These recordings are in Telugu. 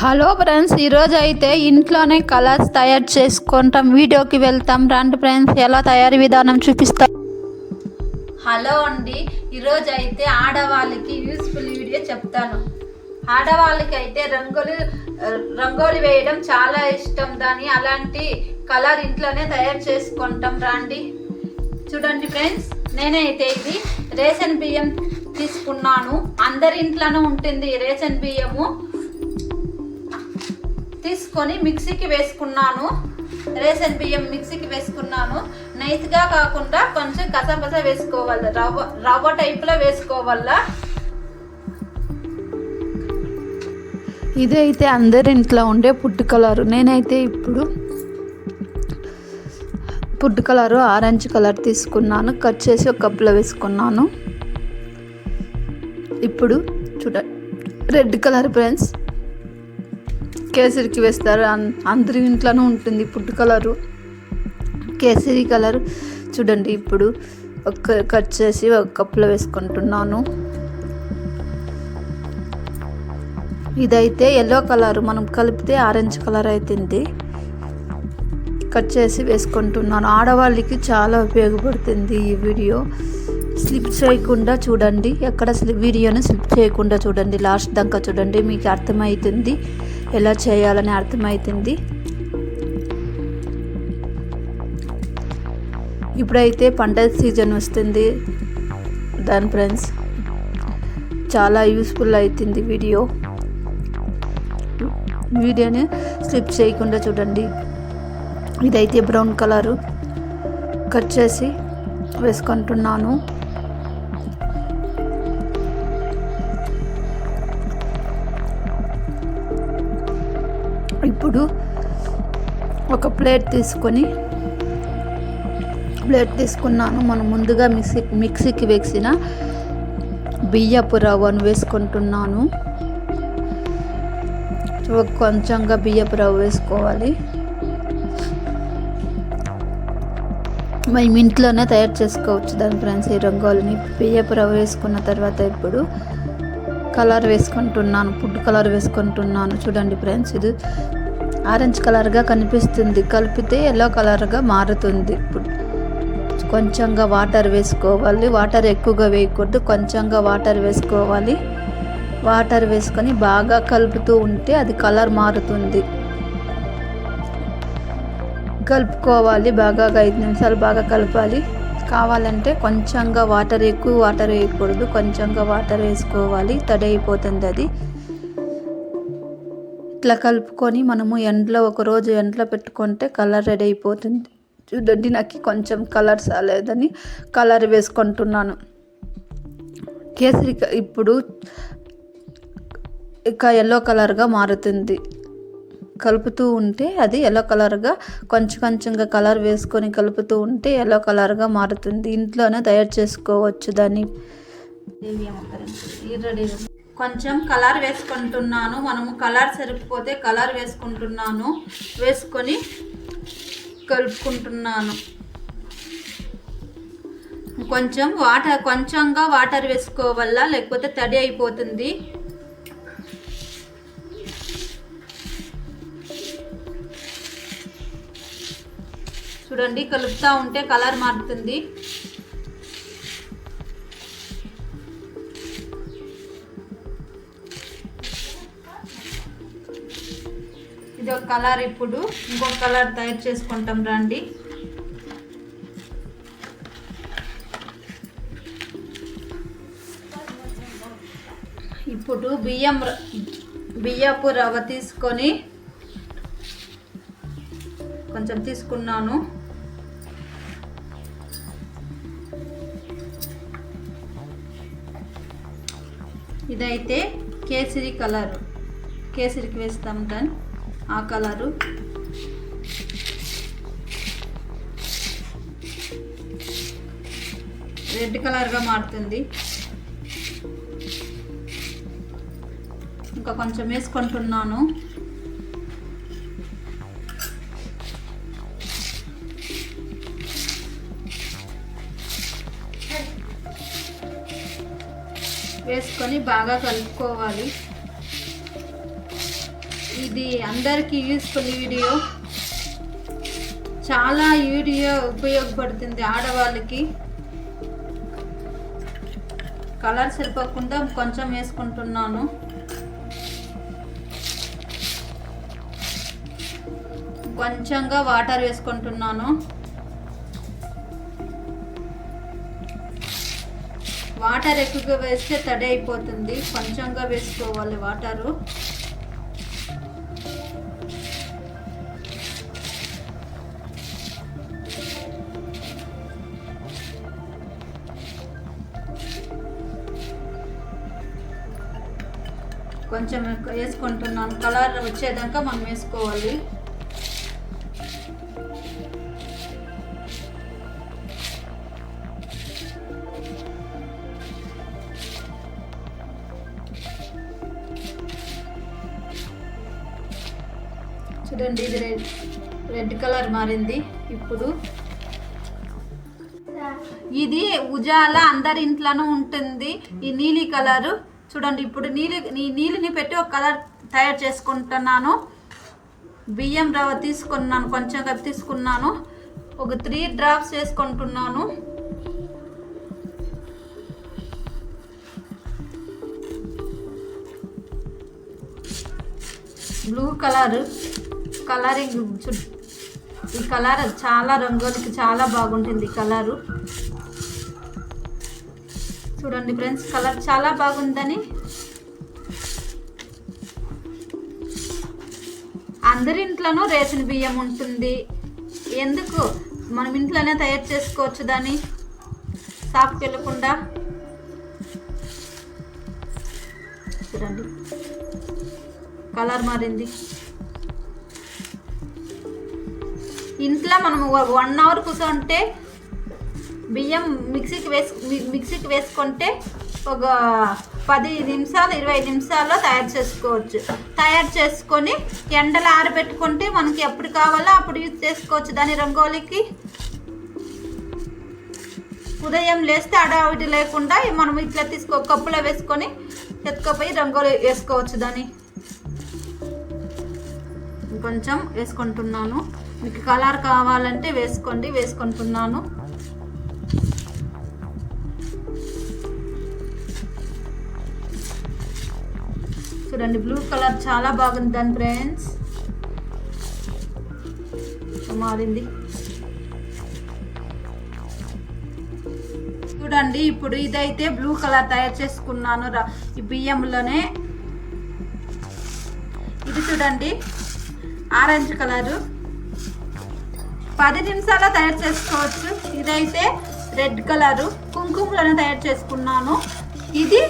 హలో ఫ్రెండ్స్ ఈరోజు అయితే ఇంట్లోనే కలర్స్ తయారు చేసుకుంటాం. వీడియోకి వెళ్తాం. రండి ఫ్రెండ్స్ ఎలా తయారీ విధానం చూపిస్తాం హలో అండి ఈరోజు అయితే ఆడవాళ్ళకి యూస్ఫుల్ వీడియో చెప్తాను. ఆడవాళ్ళకి అయితే రంగులు రంగోలి వేయడం చాలా ఇష్టం. దాని అలాంటి కలర్ ఇంట్లోనే తయారు చేసుకుంటాం. రండి. చూడండి ఫ్రెండ్స్ నేనైతే ఇది రేషన్ బియ్యం తీసుకున్నాను. అందరి ఇంట్లోనూ ఉంటుంది రేషన్ బియ్యము. తీసుకొని మిక్సీకి వేసుకున్నాను. రేషన్ బియ్యం మిక్సీకి వేసుకున్నాను. నైస్గా కాకుండా కొంచెం కసపస వేసుకోవాలి రవ్వ రవ్వ టైప్లో వేసుకోవాలా. ఇదైతే అందరి ఇంట్లో ఉండే ఫుడ్ కలర్. నేనైతే ఇప్పుడు ఫుడ్ కలరు ఆరెంజ్ కలర్ తీసుకున్నాను. కట్ చేసి ఒక కప్లో వేసుకున్నాను. ఇప్పుడు చూడ రెడ్ కలర్ ఫ్రెండ్స్. కేసరికి వేస్తారు. అందరి ఇంట్లోనూ ఉంటుంది ఫుడ్ కలరు. కేసరి కలర్. చూడండి ఇప్పుడు ఒక కట్ చేసి ఒక కప్పులో వేసుకుంటున్నాను. ఇదైతే ఎల్లో కలర్. మనం కలిపితే ఆరెంజ్ కలర్ అవుతుంది కట్ చేసి వేసుకుంటున్నాను. ఆడవాళ్ళకి చాలా ఉపయోగపడుతుంది ఈ వీడియో. స్లిప్ చేయకుండా చూడండి. ఎక్కడ స్లిప్ వీడియోని స్లిప్ చేయకుండా చూడండి. లాస్ట్ దాకా చూడండి. మీకు అర్థమవుతుంది. ఎలా చేయాలని అర్థమవుతుంది ఇప్పుడైతే పంట సీజన్ వస్తుంది. దాని ఫ్రెండ్స్ చాలా యూస్ఫుల్ అవుతుంది వీడియో. వీడియోని స్లిప్ చేయకుండా చూడండి. ఇదైతే బ్రౌన్ కలరు. కట్ చేసి వేసుకుంటున్నాను. ఇప్పుడు ఒక ప్లేట్ తీసుకొని ప్లేట్ తీసుకున్నాను. మనం ముందుగా మిక్సీ మిక్సీకి వేసిన బియ్యపు రవ్వను వేసుకుంటున్నాను. కొంచెంగా బియ్యపు రవ్వ వేసుకోవాలి. మేము ఇంట్లోనే తయారు చేసుకోవచ్చు దాని ఫ్రెండ్స్ ఈ రంగోలిని. బియ్యపు రవ్వ వేసుకున్న తర్వాత ఇప్పుడు కలర్ వేసుకుంటున్నాను ఫుడ్ కలర్ వేసుకుంటున్నాను. చూడండి ఫ్రెండ్స్ ఇది ఆరెంజ్ కలర్గా కనిపిస్తుంది. కలిపితే ఎల్లో కలర్గా మారుతుంది. ఇప్పుడు కొంచెంగా వాటర్ వేసుకోవాలి. వాటర్ ఎక్కువగా వేయకూడదు. కొంచెంగా వాటర్ వేసుకోవాలి. వాటర్ వేసుకొని బాగా కలుపుతూ ఉంటే అది కలర్ మారుతుంది. కలుపుకోవాలి. బాగా ఐదు నిమిషాలు బాగా కలపాలి. కావాలంటే కొంచెంగా వాటర్ ఎక్కువ వాటర్ వేయకూడదు. కొంచెంగా వాటర్ వేసుకోవాలి. తడి అయిపోతుంది అది. ఇట్లా కలుపుకొని మనము ఎండలో ఒక రోజు ఎండలో పెట్టుకుంటే కలర్ రెడీ అయిపోతుంది. చూడండి నాకు కొంచెం కలర్ సాలేదని కలర్ వేసుకుంటున్నాను. కేసరి ఇప్పుడు ఇక ఎల్లో కలర్గా మారుతుంది. కలుపుతూ ఉంటే అది ఎల్లో కలర్గా కొంచెం కొంచెంగా కలర్ వేసుకొని కలుపుతూ ఉంటే ఎల్లో కలర్గా మారుతుంది. ఇంట్లోనే తయారు చేసుకోవచ్చు దాన్ని. కొంచెం కలర్ వేసుకుంటున్నాను. మనము కలర్ సరిపోతే కలర్ వేసుకుంటున్నాను. వేసుకొని కలుపుకుంటున్నాను. కొంచెం వాటర్ కొంచెంగా వాటర్ వేసుకోవాలా లేకపోతే తడి అయిపోతుంది. చూడండి కలుపుతూ ఉంటే కలర్ మారుతుంది. ఇది ఒక కలర్ ఇప్పుడు ఇంకొక కలర్ తయారు చేసుకుంటాం రండి. ఇప్పుడు బియ్యం బియ్యపు రవ్వ తీసుకొని కొంచెం తీసుకున్నాను. ఇదైతే కేసరి కలర్. కేసరికి వేస్తాం దాన్ని. ఆ కలరు. రెడ్ కలర్గా మారుతుంది. ఇంకా కొంచెం వేసుకుంటున్నాను. వేసుకొని బాగా కలుపుకోవాలి. ఇది అందరికీ యూస్ఫుల్ వీడియో. చాలా వీడియో ఉపయోగపడుతుంది ఆడవాళ్ళకి. కలర్ సరిపోకుండా కొంచెం వేసుకుంటున్నాను. కొంచెంగా వాటర్ వేసుకుంటున్నాను. వాటర్ ఎక్కువగా వేస్తే తడి అయిపోతుంది. కొంచెంగా వేసుకోవాలి వాటరు కొంచెం వేసుకుంటున్నాను. కలర్ వచ్చేదాకా మనం వేసుకోవాలి. చూడండి ఇది రెడ్ రెడ్ కలర్ మారింది ఇప్పుడు. ఇది ఉజాల అందరి ఇంట్లోనూ ఉంటుంది. ఈ నీలి కలరు చూడండి ఇప్పుడు నీళ్ళు నీ నీళ్ళని పెట్టి ఒక కలర్ తయారు చేసుకుంటున్నాను. బియ్యం రవ్వ తీసుకున్నాను కొంచెం కలిపి తీసుకున్నాను. ఒక త్రీ డ్రాప్స్ వేసుకుంటున్నాను. బ్లూ కలర్ కలరింగ్ చు- ఈ కలర్ చాలా రంగులకి చాలా బాగుంటుంది ఈ కలరు. చూడండి ఫ్రెండ్స్ కలర్ చాలా బాగుందని. అందరి ఇంట్లోనూ రేషన్ బియ్యం ఉంటుంది. ఎందుకు? మనం ఇంట్లోనే తయారు చేసుకోవచ్చు దాన్ని. షాప్కి వెళ్ళకుండా. చూడండి. కలర్ మారింది. ఇంట్లో మనం వన్ అవర్ కూర్చుంటే బియ్యం మిక్సీకి వేసు మిక్సీకి వేసుకుంటే ఒక పది నిమిషాలు ఇరవై నిమిషాల్లో తయారు చేసుకోవచ్చు. తయారు చేసుకొని ఎండలో ఆరబెట్టుకుంటే మనకి ఎప్పుడు కావాలో అప్పుడు యూజ్ చేసుకోవచ్చు. దాని రంగోలికి ఉదయం లేస్తే అడావిడి లేకుండా మనం ఇట్లా తీసుకో కప్పులో వేసుకొని ఎత్తుకపోయి రంగోలి వేసుకోవచ్చు దాన్ని. కొంచెం వేసుకుంటున్నాను. మీకు కలర్ కావాలంటే వేసుకోండి వేసుకుంటున్నాను. చూడండి బ్లూ కలర్ చాలా బాగుంది దాని ఫ్రెండ్స్ మారింది. చూడండి ఇప్పుడు ఇదైతే బ్లూ కలర్ తయారు చేసుకున్నాను రా- ఈ బియ్యంలోనే. ఇది చూడండి ఆరెంజ్ కలరు పది నిమిషాల్లో తయారు చేసుకోవచ్చు. ఇదైతే రెడ్ కలరు కుంకుమలోనే తయారు చేసుకున్నాను. ఇది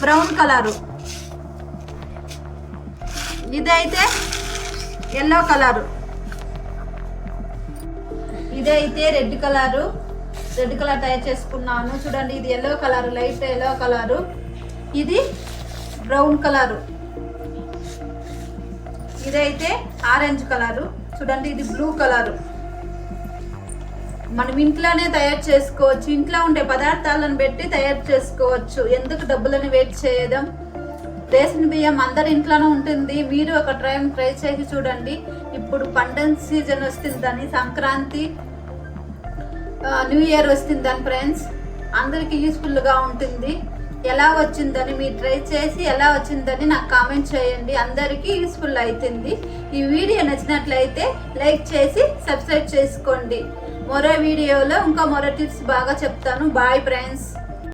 బ్రౌన్ కలరు ఇదైతే ఎల్లో కలరు ఇదైతే రెడ్ కలరు రెడ్ కలర్ తయారు చేసుకున్నాను. చూడండి ఇది yellow colour light yellow colour ఇది బ్రౌన్ కలరు ఇదైతే ఆరెంజ్ కలరు చూడండి ఇది బ్లూ కలరు మనం ఇంట్లోనే తయారు చేసుకోవచ్చు. ఇంట్లో ఉండే పదార్థాలను పెట్టి తయారు చేసుకోవచ్చు. ఎందుకు డబ్బులను వెయిట్ చేయడం? రేషన్ బియ్యం అందరి ఇంట్లోనే ఉంటుంది. మీరు ఒక టైం ట్రై చేసి చూడండి. ఇప్పుడు పండగ సీజన్ వస్తుందని సంక్రాంతి న్యూ ఇయర్ వస్తుందని ఫ్రెండ్స్ అందరికీ యూస్ఫుల్గా ఉంటుంది. ఎలా వచ్చిందని మీరు ట్రై చేసి ఎలా వచ్చిందని నాకు కామెంట్ చేయండి. అందరికీ యూస్ఫుల్ అవుతుంది. ఈ వీడియో నచ్చినట్లయితే లైక్ చేసి సబ్స్క్రైబ్ చేసుకోండి. మరో వీడియోలో ఇంకా మరో టిప్స్ బాగా చెప్తాను. Bye friends.